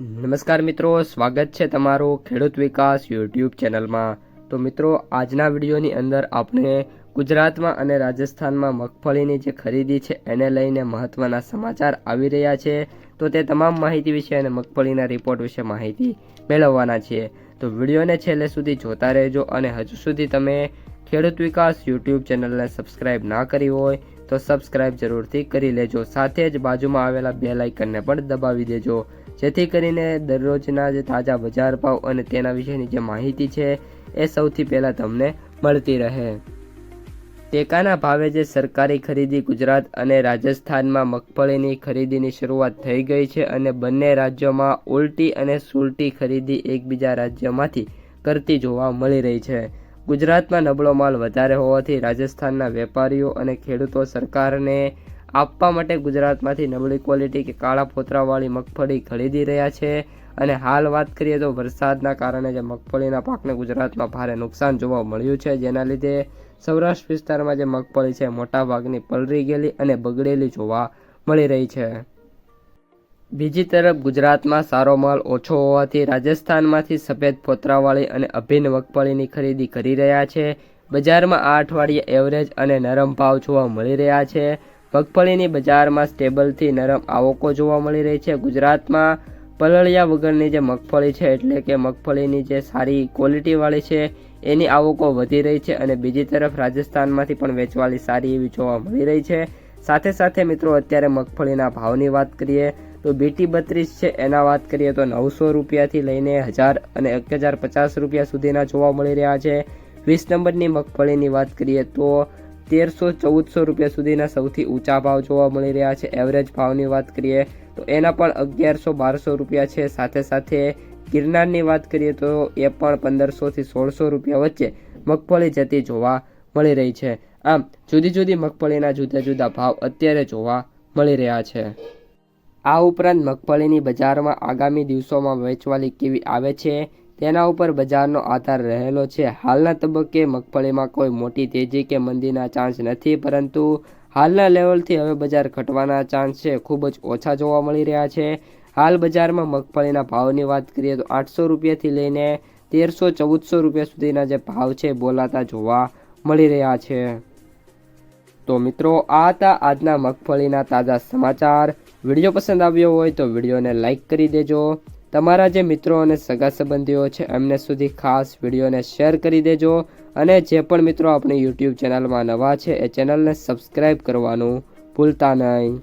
નમસ્કાર મિત્રો, સ્વાગત છે તમારું ખેડૂત વિકાસ યુટ્યુબ ચેનલમાં. તો મિત્રો, આજના વિડીયોની અંદર આપણે ગુજરાતમાં અને રાજસ્થાનમાં મગફળીની જે ખરીદી છે એને લઈને મહત્ત્વના સમાચાર આવી રહ્યા છે. તો તે તમામ માહિતી વિશે અને મગફળીના રિપોર્ટ વિશે માહિતી મેળવવાના છીએ તો વિડીયોને છેલ્લે સુધી જોતા રહેજો અને હજુ સુધી તમે ખેડૂત વિકાસ યુટ્યુબ ચેનલને સબસ્ક્રાઇબ ના કરી હોય તો સબસ્ક્રાઇબ જરૂરથી કરી લેજો. સાથે જ બાજુમાં આવેલા બે લાઇકનને પણ દબાવી દેજો. જેથી કરીને દરરોજના જે તાજા બજાર ભાવ અને તેના વિશેની જે માહિતી છે એ સૌથી પહેલાં તમને મળતી રહે. ટેકાના ભાવે જે સરકારી ખરીદી ગુજરાત અને રાજસ્થાનમાં મગફળીની ખરીદીની શરૂઆત થઈ ગઈ છે અને બંને રાજ્યોમાં ઉલટી અને સુલટી ખરીદી એકબીજા રાજ્યમાંથી કરતી જોવા મળી રહી છે. ગુજરાતમાં નબળો માલ વધારે હોવાથી રાજસ્થાનના વેપારીઓ અને ખેડૂતો સરકારને આપવા માટે ગુજરાતમાંથી નબળી ક્વોલિટી કે કાળા ફોતરાવાળી મગફળી ખરીદી રહ્યા છે. અને હાલ વાત કરીએ તો વરસાદના કારણે જે મગફળીના પાકને ગુજરાતમાં ભારે નુકસાન જોવા મળ્યું છે. જેના લીધે સૌરાષ્ટ્ર વિસ્તારમાં જે મગફળી છે, મોટાભાગની પલળી ગયેલી અને બગડેલી જોવા મળી રહી છે. બીજી તરફ ગુજરાતમાં સારો માલ ઓછો હોવાથી રાજસ્થાનમાંથી સફેદ પોતરાવાળી અને અભિન્ન મગફળીની ખરીદી કરી રહ્યા છે. બજારમાં આ અઠવાડિયે એવરેજ અને નરમ ભાવ જોવા મળી રહ્યા છે. મગફળીની બજારમાં સ્ટેબલથી નરમ આવકો જોવા મળી રહી છે. ગુજરાતમાં પલળિયા વગરની જે મગફળી છે, એટલે કે મગફળીની જે સારી ક્વોલિટીવાળી છે, એની આવકો વધી રહી છે અને બીજી તરફ રાજસ્થાનમાંથી પણ વેચવાળી સારી એવી જોવા મળી રહી છે. સાથે સાથે મિત્રો, અત્યારે મગફળીના ભાવની વાત કરીએ તો બીટી બત્રીસ છે, એના વાત કરીએ તો નવસો રૂપિયાથી લઈને હજાર અને એક હજાર પચાસ રૂપિયા સુધીના જોવા મળી રહ્યા છે. વીસ નંબરની મગફળીની વાત કરીએ તો તેરસો ચૌદસો રૂપિયા સુધીના સૌથી ઊંચા ભાવ જોવા મળી રહ્યા છે. એવરેજ ભાવની વાત કરીએ તો એના પણ અગિયારસો બારસો રૂપિયા છે. સાથે સાથે ગિરનારની વાત કરીએ તો એ પણ પંદરસોથી સોળસો રૂપિયા વચ્ચે મગફળી જતી જોવા મળી રહી છે. આમ જુદી જુદી મગફળીના જુદા જુદા ભાવ અત્યારે જોવા મળી રહ્યા છે. આ ઉપરાંત મગફળીની બજારમાં આગામી દિવસોમાં વેચવાલી કેવી આવે છે? તેના ઉપર બજારનો આધાર રહેલો છે. હાલના તબક્કે મગફળીમાં કોઈ મોટી તેજી કે મંદીના ચાન્સ નથી, પરંતુ હાલના લેવલથી હવે બજાર ઘટવાના ચાન્સ છે. ખૂબ જ ઓછા જોવા મળી રહ્યા છે. હાલ બજારમાં મગફળીના ભાવની વાત કરીએ તો આઠસો રૂપિયાથી લઈને તેરસો, ચૌદસો રૂપિયા સુધીના જે ભાવ છે બોલાતા જોવા મળી રહ્યા છે. તો મિત્રો, આ હતા આજના મગફળીના તાજા સમાચાર. વીડિયો પસંદ આવ્યો હોય તો વિડીયોને લાઇક કરી દેજો. તમારા જે મિત્રો અને સગા સંબંધીઓ છે, એમને સુધી ખાસ વિડીયોને શેર કરી દેજો અને જે પણ મિત્રો આપણી યુટ્યુબ ચેનલમાં નવા છે, એ ચેનલને સબસ્ક્રાઈબ કરવાનું ભૂલતા નહીં.